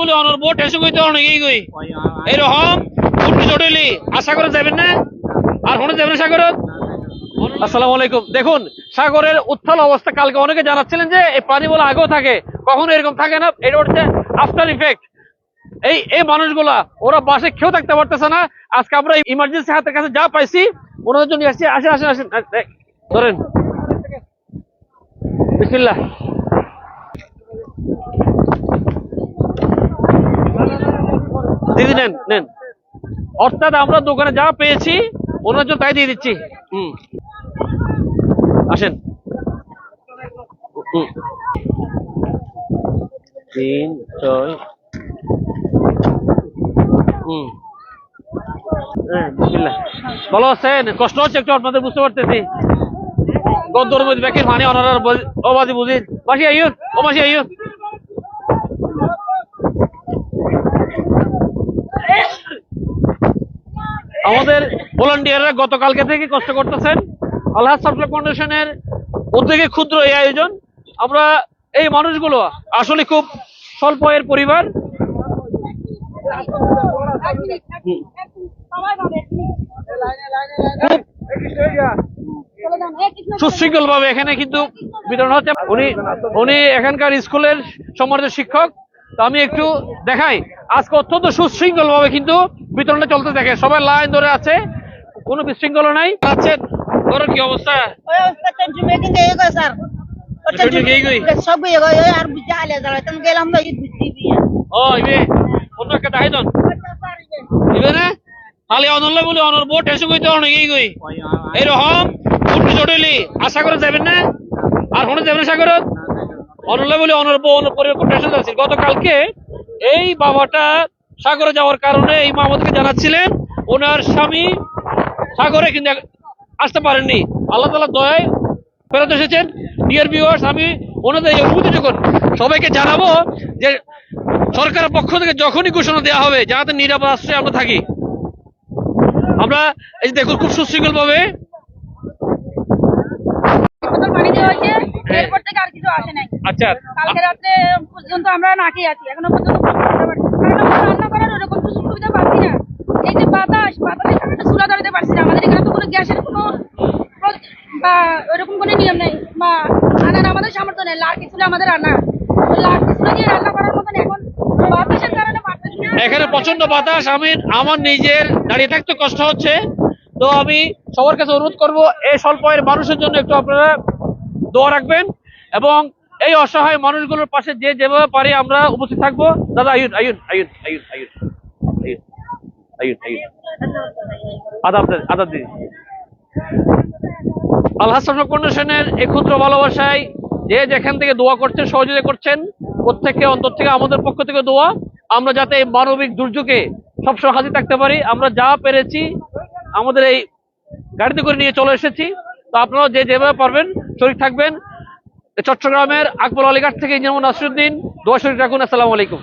বলে, অনর বোট এসে গই এরকম আশা করে যাবেন না? আর হনে যাবেন আসসালামু আলাইকুম। দেখুন, সাগরের উত্থাল অবস্থা কালকে অনেকে জানাচ্ছিলেন যে এই পানি বলে আগেও থাকে, কখনো এরকম থাকে না, এটা হচ্ছে আফটার ইফেক্ট এই এই মানুষগুলা, ওরা বাসে খেয়েও থাকতে পারতেছে না। আজকে আমরা ইমার্জেন্সি হাতের কাছে যা পাইছি ওনাদের জন্য আসছি, আসেন আসেন আসেন ধরেন। বিসমিল্লাহ। দিদি, নেন নেন। অর্থাৎ আমরা দোকানে যা পেয়েছি, ওনার জন্য তাই দিয়ে দিচ্ছি। হুম। আসেন। হ্যাঁ। ভালো আছেন? কষ্ট হচ্ছে একটু আপনাদের বুঝতে পারতেছি। গদ্দর মধ্যে ব্যাকের মানে অবাজি বুঝি। মাসি আইয়ুন ও মাসি আইয়ুন আমাদের ভলান্টিয়াররা গতকালকে থেকে কষ্ট করতেছেন। আল্লাহ সাপ্লাই ফাউন্ডেশনের উদ্যোগে ক্ষুদ্র এই আয়োজন। আমরা এই মানুষগুলো আসলে খুব স্বল্প এর পরিবার। সুশৃঙ্খল ভাবে এখানে কিন্তু বিতরণ হচ্ছে। উনি উনি এখানকার স্কুলের সম্মানিত শিক্ষক। তো আমি একটু দেখাই। আজকে অত্যন্ত সুশৃঙ্খল ভাবে কিন্তু বিতরণটা চলতে দেখে সবাই লাইন ধরে আছে কোনো বিশৃঙ্খল নাই। আছে ধরো কি অবস্থা? আশা করে যাবেন না? আর কোনো যাবেন আশা বলে অনর বউ অনর পরিবার গতকালকে এই বাবাটা সাগরে যাওয়ার কারণে এই মা জানাচ্ছিলেন, ওনার স্বামী সাগরে কিন্তু আসতে পারেননি। আল্লাহ তালা দয়ায় ফেরত এসেছেন। ডিয়ার ভিউয়ার্স আমি ওনাদের এই অনুভূতিটুকুন সবাইকে জানাব যে সরকারের পক্ষ থেকে যখনই ঘোষণা দেওয়া হবে, যাতে নিরাপদ আশ্রয়ে আমরা থাকি। আমরা এই দেখুন, খুব সুশৃঙ্খল ভাবে বোতল পানি দেওয়া হয়েছে। এরপর থেকে আর কিছু আসে নাই। আচ্ছা। কালকে পর্যন্ত আমরা না খেয়ে আছি। এখনও পর্যন্ত রান্না করার ওরকম সুযোগ সুবিধা পাচ্ছি না। এই যে বাতাস বাতাসের কারণে চুলা ধরাতে পারছি না। আমাদের এখানে তো কোনো গ্যাসের কোনো বা ওরকম কোনো নিয়ম নেই। বা আনার আমাদের সামর্থ্য নেই। লাড়কি চুলা আমাদের লাড়কি চুলা দিয়ে রান্না করার মতন এখন বাতাসের কারণে এখানে প্রচণ্ড বাতাস। আমি আমার নিজের দাঁড়িয়ে থাকতে কষ্ট হচ্ছে। তো আমি সবার কাছে অনুরোধ করব, এই স্বল্প আয়ের মানুষের জন্য একটু আপনারা দোয়া রাখবেন এবং এই অসহায় মানুষগুলোর পাশে যে যেভাবে পারি আমরা উপস্থিত থাকব। দাদা আয়ুন আয়ুন আয়ুন আয়ুন আয়ুন আয়ুন আয়ুন আয়ুন আদাব দিদি আল্লাহ সামনে ফাউন্ডেশনের এই ক্ষুদ্র ভালোবাসায় যে যেখান থেকে দোয়া করছেন, সহযোগিতা করছেন, প্রত্যেককে অন্তর থেকে, আমাদের পক্ষ থেকে দোয়া। আমরা যাতে এই মানবিক দুর্যোগে সবসময় হাজির থাকতে পারি। আমরা যা পেরেছি আমাদের এই গাড়িতে করে নিয়ে চলে এসেছি। তো আপনারা যে যেভাবে পারবেন, শরীর থাকবেন। চট্টগ্রামের আকবর আলীঘাট থেকে যেমন নাসরুদ্দিন, দোয়া শরীর রাখুন, আসসালামু আলাইকুম।